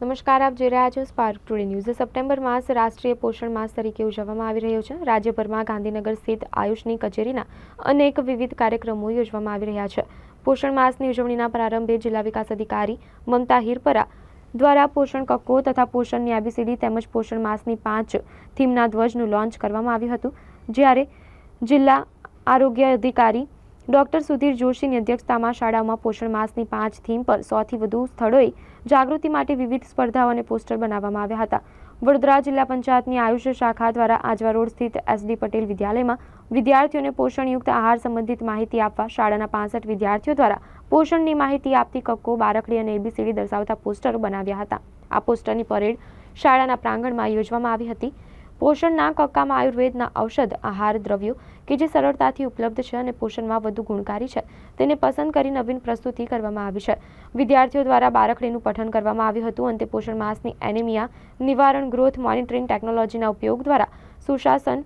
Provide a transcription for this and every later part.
નમસ્કાર, આપ જોઈ રહ્યા છો સ્પાર્ક ટુડે ન્યૂઝ સપ્ટેમ્બર માસ રાષ્ટ્રીય પોષણ માસ તરીકે ઉજવવામાં આવી રહ્યો છે. રાજ્યભરમાં ગાંધીનગર સ્થિત આયુષની કચેરીના અનેક વિવિધ કાર્યક્રમો યોજવામાં આવી રહ્યા છે. પોષણ માસની ઉજવણીના પ્રારંભે જિલ્લા વિકાસ અધિકારી મમતા હિરપરા દ્વારા પોષણ કક્કો તથા પોષણની આબીસીડી તેમજ પોષણ માસની પાંચ થીમના ધ્વજનું લોન્ચ કરવામાં આવ્યું હતું. જ્યારે જિલ્લા આરોગ્ય અધિકારી ડોક્ટર સુધીર જોશીની અધ્યક્ષતામાં શાળાઓમાં પોષણ માસની પાંચ થીમ પર સોથી વધુ સ્થળોએ જાગૃતિ માટે વિવિધ સ્પર્ધાઓ અને પોસ્ટર બનાવવામાં આવ્યા હતા. વડોદરા જિલ્લા પંચાયતની આયુષ શાખા દ્વારા આજવા રોડ સ્થિત એસડી પટેલ વિદ્યાલયમાં વિદ્યાર્થીઓને પોષણયુક્ત આહાર સંબંધિત માહિતી આપવા શાળાના પાંસઠ વિદ્યાર્થીઓ દ્વારા પોષણની માહિતી આપતી કક્કો, બારકડી અને એબીસીડી દર્શાવતા પોસ્ટરો બનાવ્યા હતા. આ પોસ્ટરની પરેડ શાળાના પ્રાંગણમાં યોજવામાં આવી હતી. પોષણના કક્કામાં આયુર્વેદના ઔષધ, આહાર, દ્રવ્યો કે જે સરળતાથી ઉપલબ્ધ છે અને પોષણમાં વધુ ગુણકારી છે, તેને પસંદ કરી નવીન પ્રસ્તુતિ કરવામાં આવી છે. વિદ્યાર્થીઓ દ્વારા બારકડીનું પઠન કરવામાં આવ્યું હતું અને પોષણ માસની એનિમિયા નિવારણ ગ્રોથ મોનિટરિંગ ટેકનોલોજીના ઉપયોગ દ્વારા સુશાસન,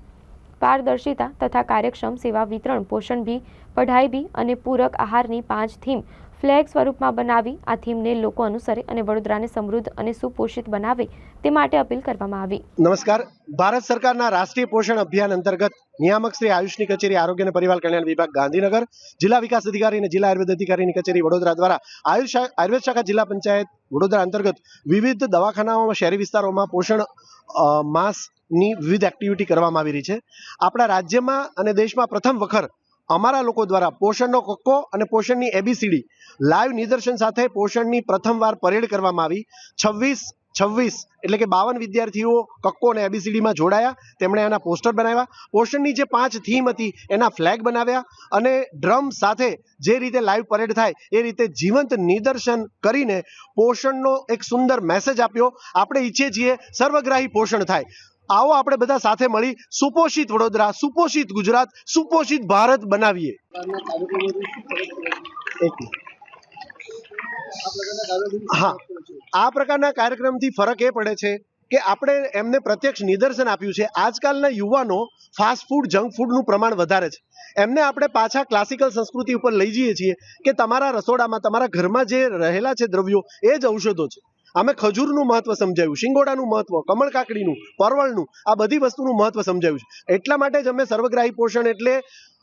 પારદર્શિતા તથા કાર્યક્ષમ સેવા વિતરણ, પોષણ ભી પઢાઈ ભી અને પૂરક આહારની પાંચ થીમ ફ્લેગ સ્વરૂપમાં બનાવી આ થીમને લોકો અનુસરે અને વડોદરાને સમૃદ્ધ અને સુપોષિત બનાવે તે માટે અપીલ કરવામાં આવી. નમસ્કાર. ભારત સરકારના રાષ્ટ્રીય પોષણ અભિયાન અંતર્ગત નિયામક શ્રી આયુષની કચેરી આરોગ્ય અને પરિવાર કલ્યાણ વિભાગ ગાંધીનગર, જિલ્લા વિકાસ અધિકારી અને જિલ્લા આયુર્વેદ અધિકારીની કચેરી વડોદરા દ્વારા આયુષ આયુર્વેદ શાખા જિલ્લા પંચાયત વડોદરા અંતર્ગત વિવિધ દવાખાનાઓમાં શહેરી વિસ્તારોમાં પોષણ માસની વિવિધ એક્ટિવિટી કરવામાં આવી રહી છે. આપણા રાજ્યમાં અને દેશમાં પ્રથમ વખત અમારા લોકો દ્વારા પોષણનો કક્કો અને પોષણની એબીસીડી લાઈવ નિદર્શન સાથે પોષણની પ્રથમવાર પરેડ કરવામાં આવી. છવ્વીસ છવ્વીસ એટલે કે બાવન વિદ્યાર્થીઓ કક્કો અને એબીસીડીમાં જોડાયા. તેમણે એના પોસ્ટર બનાવ્યા. પોષણની જે પાંચ થીમ હતી એના ફ્લેગ બનાવ્યા અને ડ્રમ સાથે જે રીતે લાઈવ પરેડ થાય એ રીતે જીવંત નિદર્શન કરીને પોષણનો એક સુંદર મેસેજ આપ્યો. આપણે ઈચ્છીએ છીએ સર્વગ્રાહી પોષણ થાય. આવો આપણે બધા સાથે મળી સુપોષિત વડોદરા, સુપોષિત ગુજરાત, સુપોષિત ભારત બનાવીએ. હા, આ પ્રકારના કાર્યક્રમથી ફરક એ પડે છે કે આપણે એમને પ્રત્યક્ષ નિદર્શન આપ્યું છે. આજકાલના યુવાનો ફાસ્ટ ફૂડ જંક ફૂડનું પ્રમાણ વધારે છે. એમને આપણે પાછા ક્લાસિકલ સંસ્કૃતિ ઉપર લઈ જઈએ છીએ કે તમારા રસોડામાં, તમારા ઘરમાં જે રહેલા છે દ્રવ્યો, એ જ ઔષધો છે. અમે ખજૂરનું મહત્વ સમજાવ્યું, શિંગોડાનું મહત્વ, કમળ કાકડીનું, પરવળનું, આ બધી વસ્તુનું મહત્વ સમજાવ્યું છે. એટલા માટે જ અમે સર્વગ્રાહી પોષણ એટલે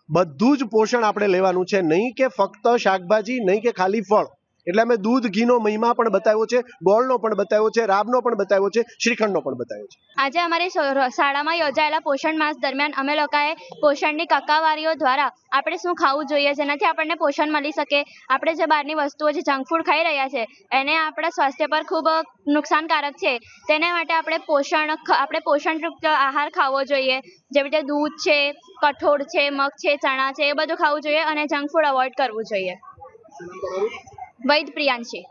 બધું જ પોષણ આપણે લેવાનું છે. નહીં કે ફક્ત શાકભાજી, નહીં કે ખાલી ફળ. એટલે અમે દૂધ, ઘીનો મહિમા પણ બતાવ્યો છે, ગોળનો પણ બતાવ્યો છે, રાબનો પણ બતાવ્યો છે, શ્રીખંડનો પણ બતાવ્યો છે. આજે અમારી શાળામાં યોજાયેલા પોષણ માસ દરમિયાન અમે લોકોએ પોષણની કક્કાવારીઓ દ્વારા આપણે શું ખાવું જોઈએ, જેનાથી આપણને પોષણ મળી શકે. આપણે જે બહારની વસ્તુઓ, જે જંક ફૂડ ખાઈ રહ્યા છે, એને આપણા સ્વાસ્થ્ય પર ખૂબ નુકસાનકારક છે. તેને માટે આપણે પોષણ આપણે પોષણયુક્ત આહાર ખાવો જોઈએ. જેવી રીતે દૂધ છે, કઠોળ છે, મગ છે, ચણા છે, એ બધું ખાવું જોઈએ અને જંક ફૂડ અવોઇડ કરવું જોઈએ. વૈદ પ્રિયાંશી.